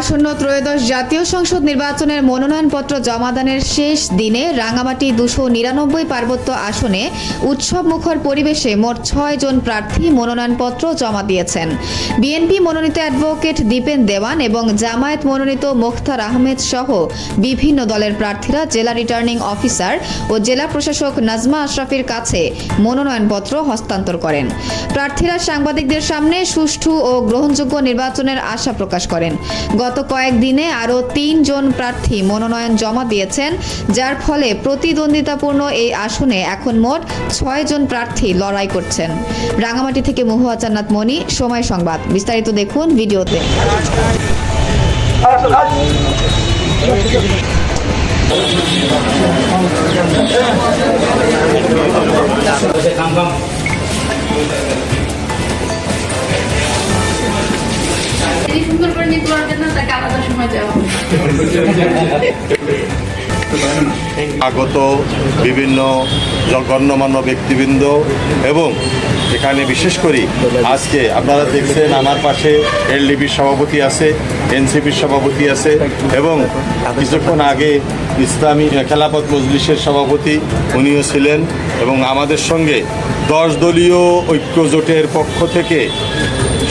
আসন্ন ত্রয়োদশ জাতীয় সংসদ নির্বাচনের মনোনয়নপত্র জমাদানের শেষ দিনে রাঙামাটি দুশো নিরানব্বই পার্বত্য আসনে উৎসব মুখর পরিবেশে মোট ছয় জন প্রার্থী মনোনয়নপত্র জমা দিয়েছেন। বিএনপি মনোনীত অ্যাডভোকেট দীপেন দেওয়ান এবং জামায়াত মনোনীত মোখতার আহমেদ সহ বিভিন্ন দলের প্রার্থীরা জেলা রিটার্নিং অফিসার ও জেলা প্রশাসক নাজমা আশরাফের কাছে মনোনয়নপত্র হস্তান্তর করেন। প্রার্থীরা সাংবাদিকদের সামনে সুষ্ঠু ও গ্রহণযোগ্য নির্বাচনের আশা প্রকাশ করেন। গত কয়েকদিনে আরও তিনজন প্রার্থী মনোনয়ন জমা দিয়েছেন, যার ফলে প্রতিদ্বন্দ্বিতাপূর্ণ এই আসনে এখন মোট ছয় জন প্রার্থী লড়াই করছেন। রাঙামাটি থেকে মহুয়া চান্নাত মণি সময় সংবাদ। বিস্তারিত দেখুন ভিডিওতে। আগত বিভিন্ন গণ্যমান্য ব্যক্তিবৃন্দ এবং এখানে বিশেষ করে আজকে আপনারা দেখছেন আমার পাশে এলডিপির সভাপতি আছে, এনসিপির সভাপতি আছে এবং কিছুক্ষণ আগে ইসলামী খেলাপথ মজলিসের সভাপতি উনিও ছিলেন এবং আমাদের সঙ্গে দশ দলীয় ঐক্য জোটের পক্ষ থেকে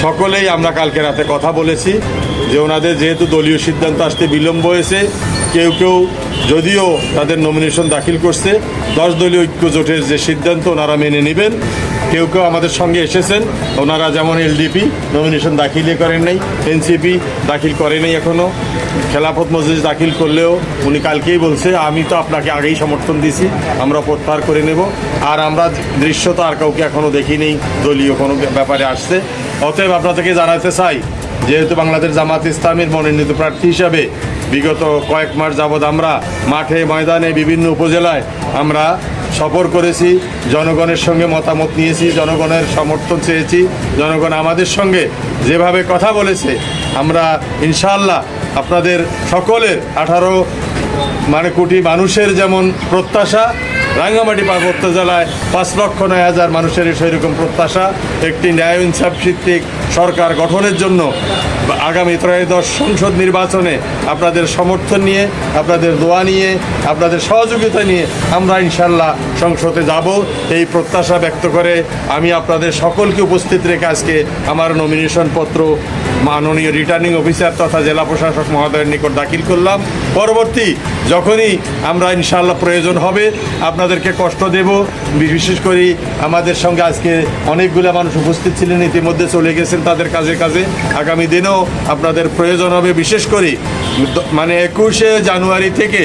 সকলেই আমরা কালকে রাতে কথা বলেছি। যে ওনাদের যেহেতু দলীয় সিদ্ধান্ত আসতে বিলম্ব হয়েছে, কেউ কেউ যদিও তাদের নমিনেশন দাখিল করছে, দশ দলীয় ঐক্য জোটের যে সিদ্ধান্ত ওনারা মেনে নেবেন, কেউ কেউ আমাদের সঙ্গে এসেছেন, ওনারা যেমন এলডিপি নমিনেশন দাখিলই করেন নাই এনসিপি দাখিল করে নাই এখনও খেলাফত মজলিস দাখিল করলেও উনি কালকেই বলছে, আমি তো আপনাকে আগেই সমর্থন দিছি আমরা প্রত্যাহার করে নেব। আর আমরা দৃশ্যত আর কাউকে এখনও দেখিনি দলীয় কোনো ব্যাপারে আসছে। অতএব আপনাদেরকে জানাতে চাই যেহেতু বাংলাদেশ জামাত ইসলামের মনোনীত প্রার্থী হিসাবে বিগত কয়েক মাস যাবৎ আমরা মাঠে, ময়দানে, বিভিন্ন উপজেলায় আমরা সফর করেছি, জনগণের সঙ্গে মতামত নিয়েছি, জনগণের সমর্থন চেয়েছি, জনগণ আমাদের সঙ্গে যেভাবে কথা বলেছে, আমরা ইনশাআল্লাহ আপনাদের সকলের আঠারো মানে কোটি মানুষের যেমন প্রত্যাশা রাঙ্গামাটি পার্বত্য জেলায় পাঁচ লক্ষ নয় হাজার মানুষের সেরকম প্রত্যাশা। একটি ন্যায় ইনসাফ ভিত্তিক সরকার গঠনের জন্য আগামী ত্রয়োদশ সংসদ নির্বাচনে আপনাদের সমর্থন নিয়ে, আপনাদের দোয়া নিয়ে, আপনাদের সহযোগিতা নিয়ে আমরা ইনশাল্লাহ সংসদে যাব। এই প্রত্যাশা ব্যক্ত করে আমি আপনাদের সকলকে উপস্থিত রেখে আজকে আমার নমিনেশন পত্র মাননীয় রিটার্নিং অফিসার তথা জেলা প্রশাসক মহোদয়ের নিকট দাখিল করলাম। পরবর্তী যখনই আমরা ইনশাল্লাহ প্রয়োজন হবে আপনাদেরকে কষ্ট দেব। বিশেষ করে আমাদের সঙ্গে আজকে অনেকগুলো মানুষ উপস্থিত ছিলেন, ইতিমধ্যে চলে গেছেন তাদের কাজে কাজে। আগামী দিনেও আপনাদের প্রয়োজন হবে, বিশেষ করে মানে একুশে জানুয়ারি থেকে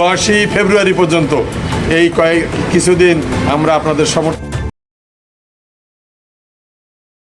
দশই ফেব্রুয়ারি পর্যন্ত এই কয়েক কিছুদিন আমরা আপনাদের সমর্থন